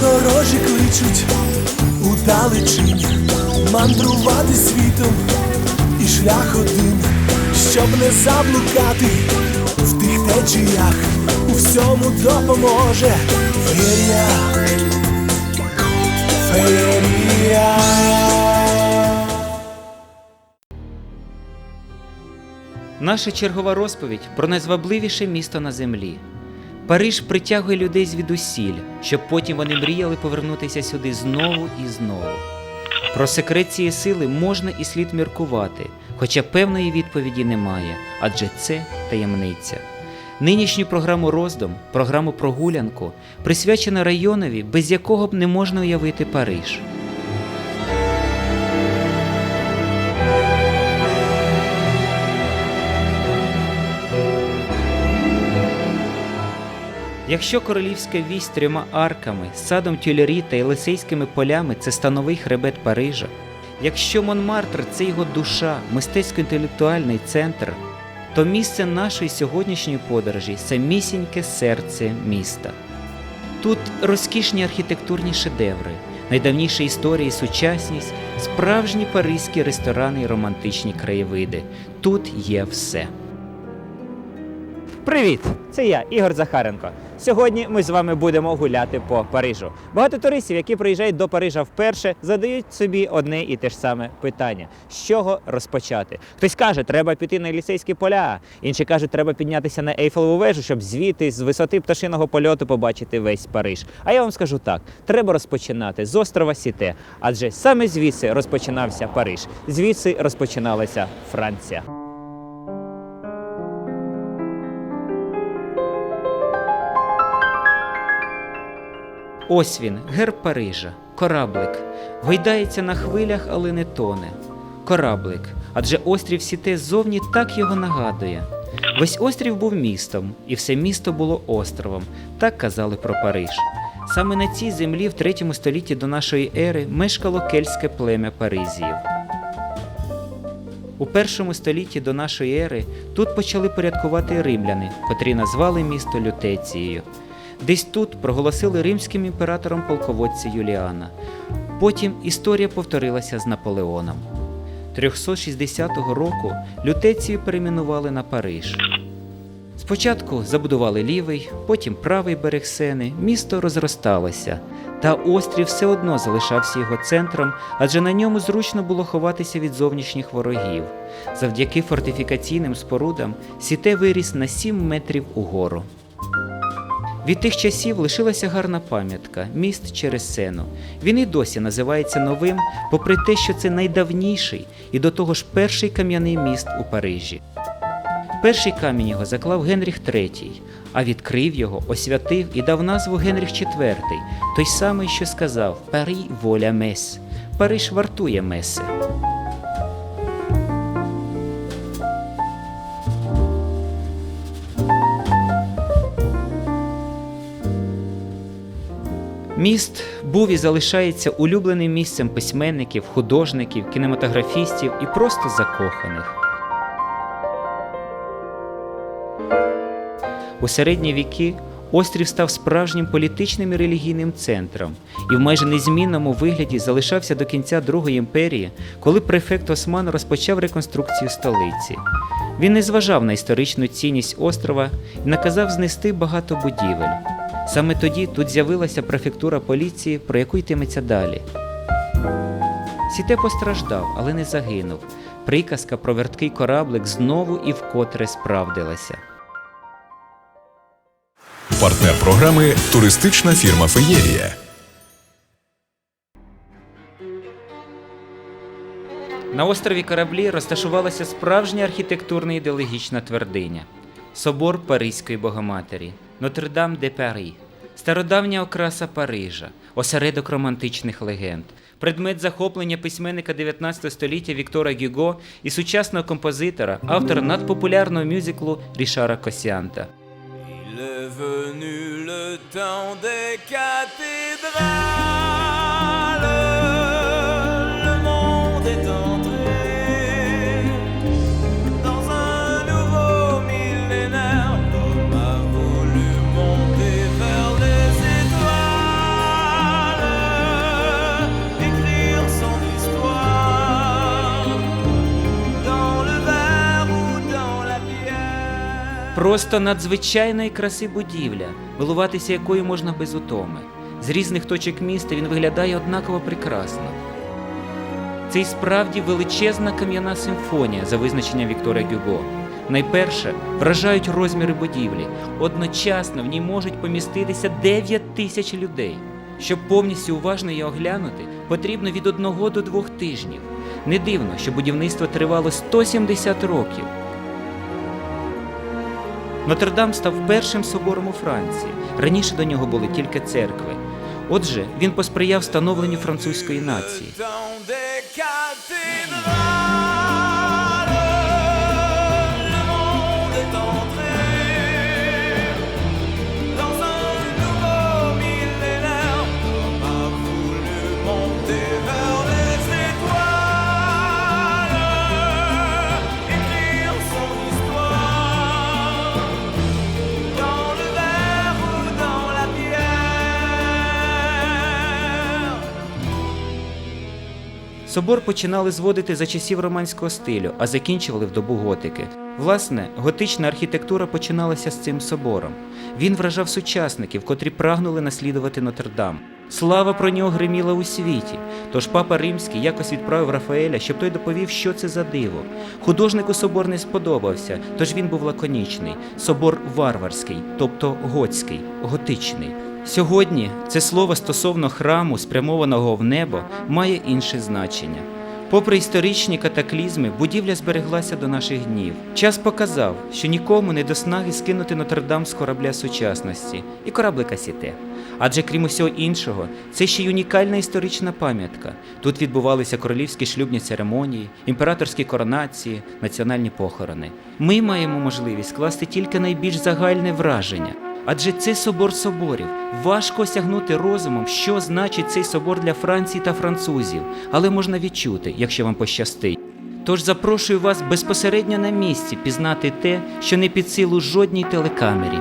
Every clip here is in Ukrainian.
Подорожі кличуть у далечінь мандрувати світом і шлях один, щоб не заблукати в тих течіях, у всьому допоможе феєрія, феєрія. Наша чергова розповідь про найзвабливіше місто на землі. Париж притягує людей звідусіль, щоб потім вони мріяли повернутися сюди знову і знову. Про секрет цієї сили можна і слід міркувати, хоча певної відповіді немає, адже це таємниця. Нинішню програму роздум, програму прогулянку, присвячена районові, без якого б не можна уявити Париж. Якщо королівська вісь трьома арками, садом тюлері та Єлисейськими полями це становий хребет Парижа, якщо Монмартр це його душа, мистецько-інтелектуальний центр, то місце нашої сьогоднішньої подорожі самісіньке серце міста. Тут розкішні архітектурні шедеври, найдавніша історія і сучасність, справжні паризькі ресторани і романтичні краєвиди. Тут є все. Привіт! Це я, Ігор Захаренко. Сьогодні ми з вами будемо гуляти по Парижу. Багато туристів, які приїжджають до Парижа вперше, задають собі одне і те ж саме питання: з чого розпочати? Хтось каже, треба піти на ліцейські поля, інші кажуть, треба піднятися на Ейфелеву вежу, щоб звідти з висоти пташиного польоту побачити весь Париж. А я вам скажу так: треба розпочинати з острова Сіте, адже саме звідси розпочинався Париж, звідси розпочиналася Франція. Ось він, герб Парижа, кораблик. Гойдається на хвилях, але не тоне. Кораблик, адже острів Сіте ззовні так його нагадує. Весь острів був містом, і все місто було островом, так казали про Париж. Саме на цій землі в третьому столітті до нашої ери мешкало кельтське плем'я Паризіїв. У першому столітті до нашої ери тут почали порядкувати римляни, котрі назвали місто Лютецією. Десь тут проголосили римським імператором полководця Юліана. Потім історія повторилася з Наполеоном. 360 року Лютецію перейменували на Париж. Спочатку забудували лівий, потім правий берег Сени, місто розросталося, та острів все одно залишався його центром, адже на ньому зручно було ховатися від зовнішніх ворогів. Завдяки фортифікаційним спорудам Сіте виріс на 7 метрів угору. Від тих часів лишилася гарна пам'ятка міст через Сену. Він і досі називається новим, попри те, що це найдавніший і до того ж перший кам'яний міст у Парижі. Перший камінь його заклав Генріх III, а відкрив його, освятив і дав назву Генріх IV, той самий, що сказав Парі воля мес. Париж вартує меси. Міст був і залишається улюбленим місцем письменників, художників, кінематографістів і просто закоханих. У середні віки острів став справжнім політичним і релігійним центром і в майже незмінному вигляді залишався до кінця Другої імперії, коли префект Осман розпочав реконструкцію столиці. Він не зважав на історичну цінність острова і наказав знести багато будівель. Саме тоді тут з'явилася префектура поліції, про яку йтиметься далі. Сіте постраждав, але не загинув. Приказка про верткий кораблик знову і вкотре справдилася. Партнер програми туристична фірма Феєрія. На острові кораблі розташувалася справжня архітектурна ідеологічна твердиня собор Паризької Богоматері, Нотр-Дам де Парі, стародавня окраса Парижа, осередок романтичних легенд, предмет захоплення письменника 19 століття Віктора Гюго і сучасного композитора, автора надпопулярного мюзиклу Рішара Косіанта. Il est venu le temps des cathédrales. Просто надзвичайної краси будівля, милуватися якою можна без утоми. З різних точок міста він виглядає однаково прекрасно. Це й справді величезна кам'яна симфонія за визначенням Віктора Гюго. Найперше вражають розміри будівлі. Одночасно в ній можуть поміститися 9 тисяч людей. Щоб повністю уважно її оглянути, потрібно від одного до двох тижнів. Не дивно, що будівництво тривало 170 років. Нотр-Дам став першим собором у Франції. Раніше до нього були тільки церкви. Отже, він посприяв становленню французької нації. Собор починали зводити за часів романського стилю, а закінчували в добу готики. Власне, готична архітектура починалася з цим собором. Він вражав сучасників, котрі прагнули наслідувати Нотр-Дам. Слава про нього гриміла у світі. Тож папа римський якось відправив Рафаеля, щоб той доповів, що це за диво. Художнику собор не сподобався, тож він був лаконічний. Собор варварський, тобто готський, готичний. Сьогодні це слово стосовно храму, спрямованого в небо, має інше значення. Попри історичні катаклізми, будівля збереглася до наших днів. Час показав, що нікому не до снаги скинути Нотр-Дам з корабля сучасності і кораблика Сіте. Адже крім усього іншого, це ще й унікальна історична пам'ятка. Тут відбувалися королівські шлюбні церемонії, імператорські коронації, національні похорони. Ми маємо можливість скласти тільки найбільш загальне враження. Адже це собор соборів. Важко осягнути розумом, що значить цей собор для Франції та французів, але можна відчути, якщо вам пощастить. Тож запрошую вас безпосередньо на місці пізнати те, що не під силу жодній телекамері.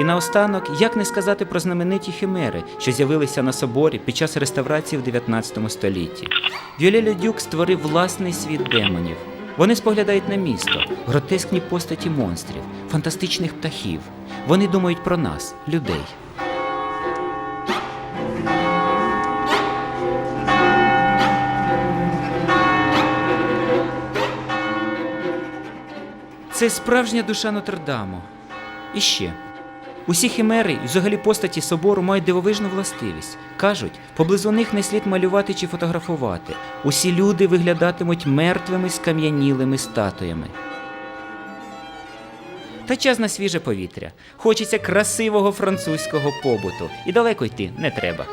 І наостанок, як не сказати про знамениті химери, що з'явилися на соборі під час реставрації в 19 столітті. Віоле Ледюк створив власний світ демонів. Вони споглядають на місто, гротескні постаті монстрів, фантастичних птахів. Вони думають про нас, людей. Це справжня душа Нотр-Даму. І ще. Усі химери і взагалі постаті собору мають дивовижну властивість. Кажуть, поблизу них не слід малювати чи фотографувати. Усі люди виглядатимуть мертвими скам'янілими статуями. Та час на свіже повітря. Хочеться красивого французького побуту. І далеко йти не треба.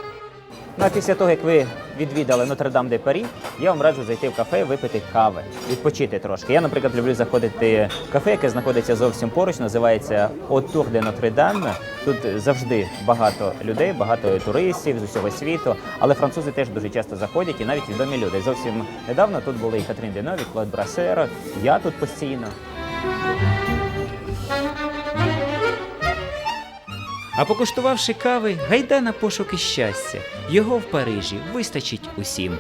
Ну а після того, як ви відвідали Нотр-Дам де Парі, я вам раджу зайти в кафе, випити кави, відпочити трошки. Я, наприклад, люблю заходити в кафе, яке знаходиться зовсім поруч, називається Отур де Нотр-Дам. Тут завжди багато людей, багато туристів з усього світу, але французи теж дуже часто заходять і навіть відомі люди. Зовсім недавно тут були і Катрін Денові, Клод Брасера, я тут постійно. А покуштувавши кави, гайда на пошуки щастя. Його в Парижі вистачить усім.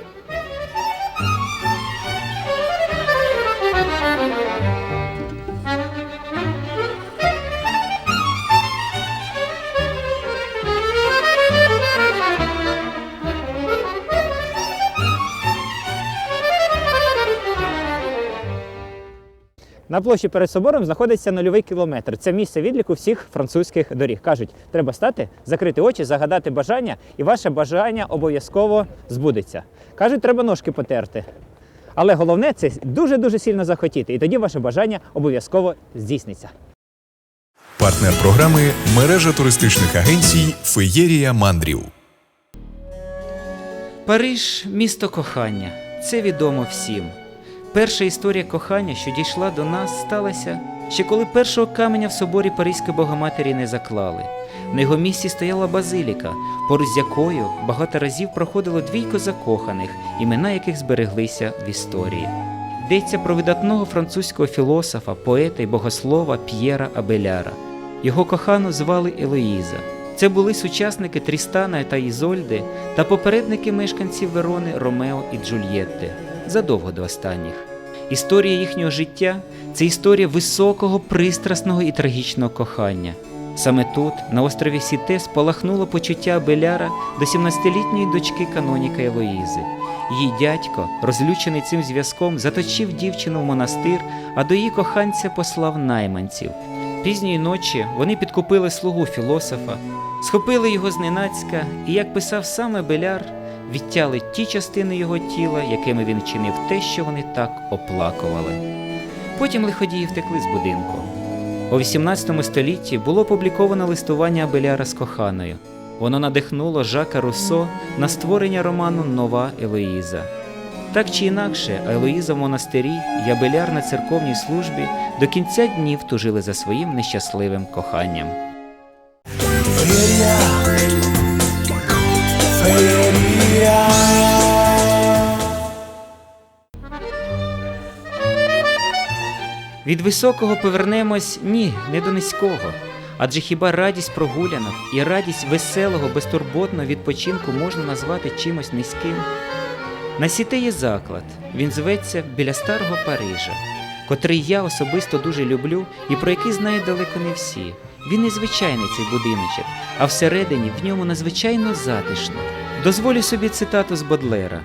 На площі перед собором знаходиться нульовий кілометр. Це місце відліку всіх французьких доріг. Кажуть, треба стати, закрити очі, загадати бажання, і ваше бажання обов'язково збудеться. Кажуть, треба ножки потерти. Але головне це дуже-дуже сильно захотіти, і тоді ваше бажання обов'язково здійсниться. Партнер програми мережа туристичних агенцій Феєрія мандрів. Париж місто кохання. Це відомо всім. Перша історія кохання, що дійшла до нас, сталася ще коли першого каменя в соборі Паризької Богоматері не заклали. На його місці стояла базиліка, поруч з якою багато разів проходило двійко закоханих, імена яких збереглися в історії. Йдеться про видатного французького філософа, поета і богослова П'єра Абеляра. Його кохану звали Елоїза. Це були сучасники Трістана та Ізольди та попередники мешканців Верони Ромео і Джульєтти задовго до останніх. Історія їхнього життя це історія високого, пристрасного і трагічного кохання. Саме тут, на острові Сіте, спалахнуло почуття Беляра до 17-літньої дочки каноніка Елоїзи. Її дядько, розлючений цим зв'язком, заточив дівчину в монастир, а до її коханця послав найманців. Пізньої ночі вони підкупили слугу філософа, схопили його зненацька і, як писав саме Беляр, відтяли ті частини його тіла, якими він чинив те, що вони так оплакували. Потім лиходії втекли з будинку. У XVIII столітті було опубліковано листування Абеляра з коханою. Воно надихнуло Жака Руссо на створення роману Нова Елоїза. Так чи інакше, Елоїза в монастирі і Абеляр на церковній службі до кінця днів тужили за своїм нещасливим коханням. Від високого повернемось ні, не до низького. Адже хіба радість прогулянок і радість веселого, безтурботного відпочинку можна назвати чимось низьким? На сіте є заклад, він зветься біля старого Парижа, котрий я особисто дуже люблю і про який знають далеко не всі. Він незвичайний цей будиночок, а всередині в ньому надзвичайно затишно. Дозволю собі цитату з Бодлера.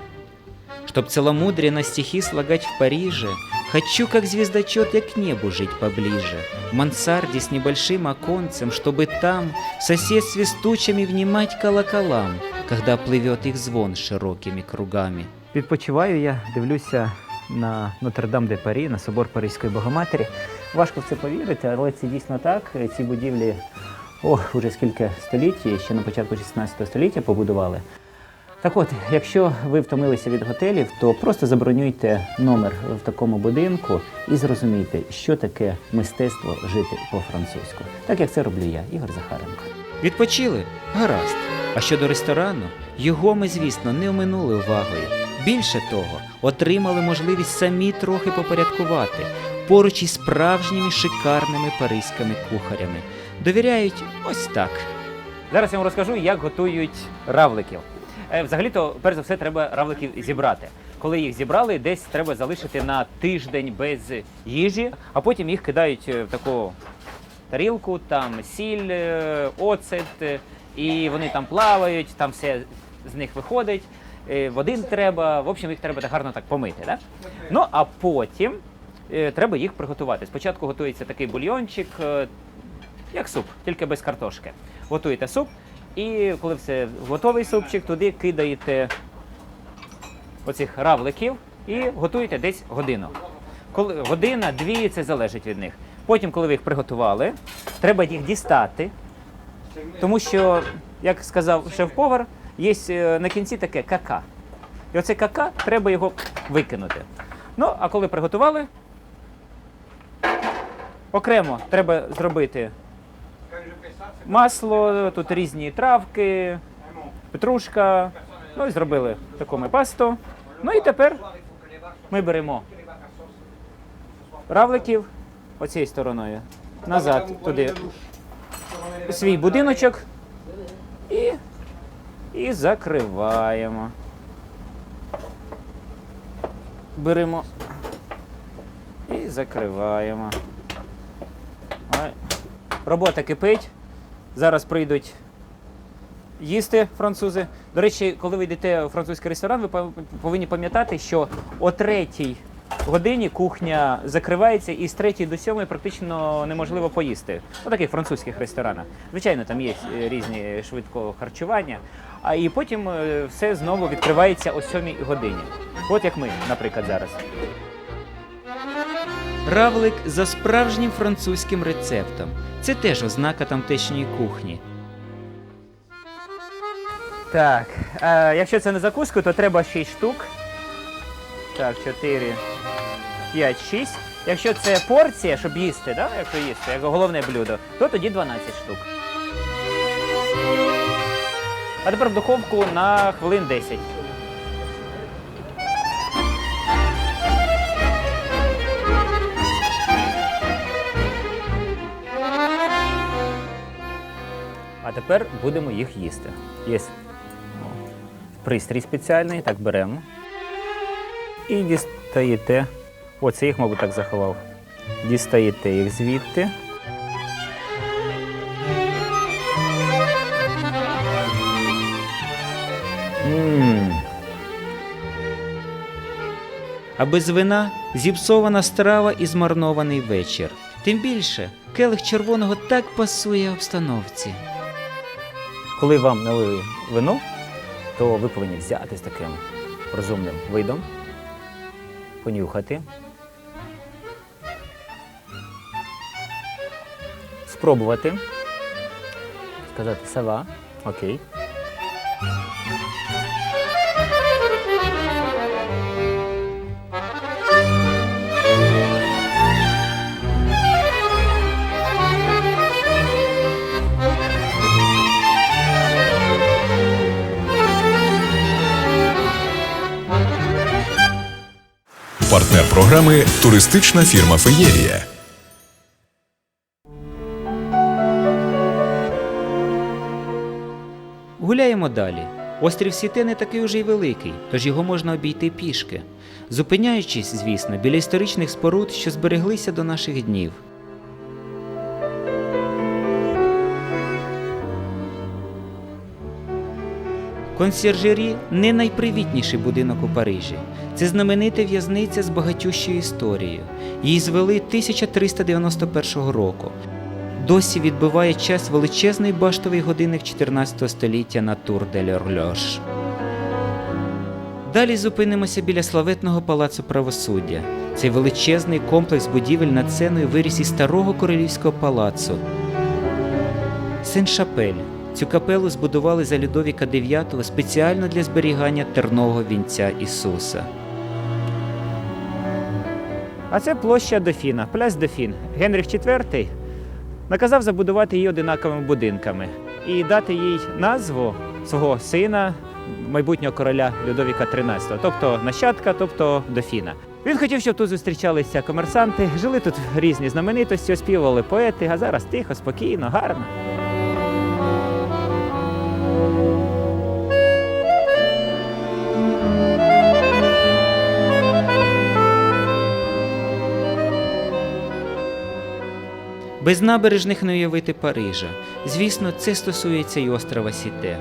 Чтоб целомудренно стихи слагать в Париже, Хочу, как звездочет, я к небу жить поближе. В мансарде с небольшим оконцем, чтобы там В соседстве с тучами внимать колоколам, Когда плывет их звон широкими кругами. Відпочиваю я, дивлюся на Нотр-Дам де Парі, на собор Паризької Богоматері. Важко в це повірити, але це дійсно так. Ці будівлі о, уже скільки століть, ще на початку 16 століття побудували. Так от, якщо ви втомилися від готелів, то просто забронюйте номер в такому будинку і зрозумійте, що таке мистецтво жити по-французьку. Так як це роблю я, Ігор Захаренко. Відпочили? Гаразд. А щодо ресторану, його ми, звісно, не оминули увагою. Більше того, отримали можливість самі трохи попорядкувати поруч із справжніми шикарними паризькими кухарями. Довіряють ось так. Зараз я вам розкажу, як готують равликів. Е, Взагалі-то, перш за все, треба равликів зібрати. Коли їх зібрали, десь треба залишити на тиждень без їжі, а потім їх кидають е, в таку тарілку, там сіль, е, оцет, і вони там плавають, там все з них виходить. Води не треба, в общем, їх треба гарно так помити. Да? Ну а потім треба їх приготувати. Спочатку готується такий бульйончик, як суп, тільки без картошки. Готуєте суп, і коли все готовий супчик, туди кидаєте оцих равликів і готуєте десь годину. Коли година, дві, це залежить від них. Потім, коли ви їх приготували, треба їх дістати, тому що, як сказав шеф-повар, є е, на кінці таке кака. І оце кака треба його викинути. Ну, а коли приготували, окремо треба зробити масло, тут різні травки, петрушка. Ну і зробили таку ми пасту. Ну і тепер ми беремо равликів оцією стороною назад туди свій будиночок і, і закриваємо. Беремо і закриваємо. Робота кипить. Зараз прийдуть їсти французи. До речі, коли ви йдете у французький ресторан, ви пов- повинні пам'ятати, що о третій годині кухня закривається і з 3 до 7 практично неможливо поїсти. У таких французьких ресторанах. Звичайно, там є е, різні швидкого харчування. А і потім е, все знову відкривається о 7 годині. От як ми, наприклад, зараз. Равлик за справжнім французьким рецептом. Це теж ознака тамтешньої кухні. Так, е, якщо це на закуску, то треба 6 штук. Так, 4, 5, 6. Якщо це порція, щоб їсти, да? якщо їсти, як головне блюдо, то тоді 12 штук. А тепер в духовку на хвилин 10. Тепер будемо їх їсти. Є пристрій спеціальний, так беремо. І дістаєте. О, це їх, мабуть, так заховав. Дістаєте їх звідти. Мм. А без вина зіпсована страва і змарнований вечір. Тим більше, келих червоного так пасує обстановці. Коли вам налили вино, то ви повинні взяти з таким розумним видом, понюхати, спробувати, сказати сава, окей. Програми туристична фірма Феєрія. Гуляємо далі. Острів Сіте не такий уже й великий, тож його можна обійти пішки, зупиняючись, звісно, біля історичних споруд, що збереглися до наших днів. Консьержері не найпривітніший будинок у Парижі. Це знаменита в'язниця з багатющою історією. Її звели 1391 року. Досі відбиває час величезний баштовий годинник 14 століття на Тур де l'Horloge. Далі зупинимося біля славетного палацу правосуддя. Цей величезний комплекс будівель над сценою виріс із старого королівського палацу. Сен-Шапель. Цю капелу збудували за Людовіка IX спеціально для зберігання тернового вінця Ісуса. А це площа Дофіна, пляс Дофін. Генріх IV наказав забудувати її одинаковими будинками і дати їй назву свого сина, майбутнього короля Людовіка XIII, тобто нащадка, тобто Дофіна. Він хотів, щоб тут зустрічалися комерсанти, жили тут різні знаменитості, оспівували поети, а зараз тихо, спокійно, гарно. Без набережних не уявити Парижа. Звісно, це стосується й острова Сіте.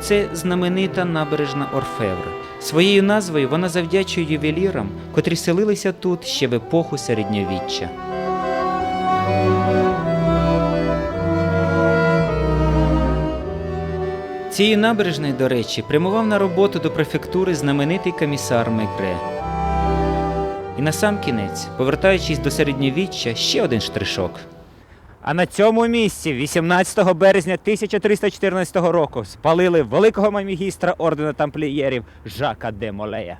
Це знаменита набережна Орфевр. Своєю назвою вона завдячує ювелірам, котрі селилися тут ще в епоху середньовіччя. Цією набережною, до речі, прямував на роботу до префектури знаменитий комісар Мегре. І на сам кінець, повертаючись до середньовіччя, ще один штришок. А на цьому місці, 18 березня 1314 року, спалили великого магістра ордена тамплієрів Жака де Молея.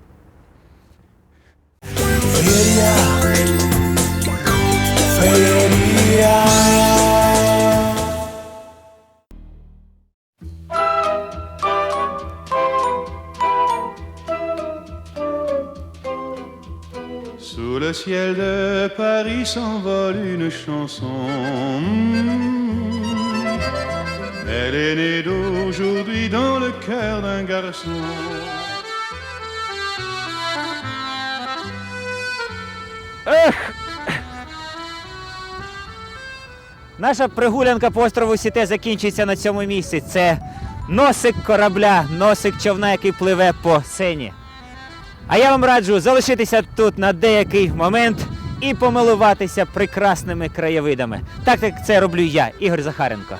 Sous le ciel de Paris s'envole une chanson. Mm. Elle est née d'aujourd'hui dans le cœur d'un garçon. Наша прогулянка по острову Сіте закінчується на цьому місці. Це носик корабля, носик човна, який пливе по сені. А я вам раджу залишитися тут на деякий момент і помилуватися прекрасними краєвидами. Так як це роблю я, Ігор Захаренко.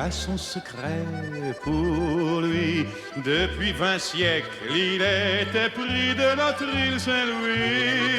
A son secret pour lui. Depuis vingt siècles, il était pris de notre île Saint-Louis.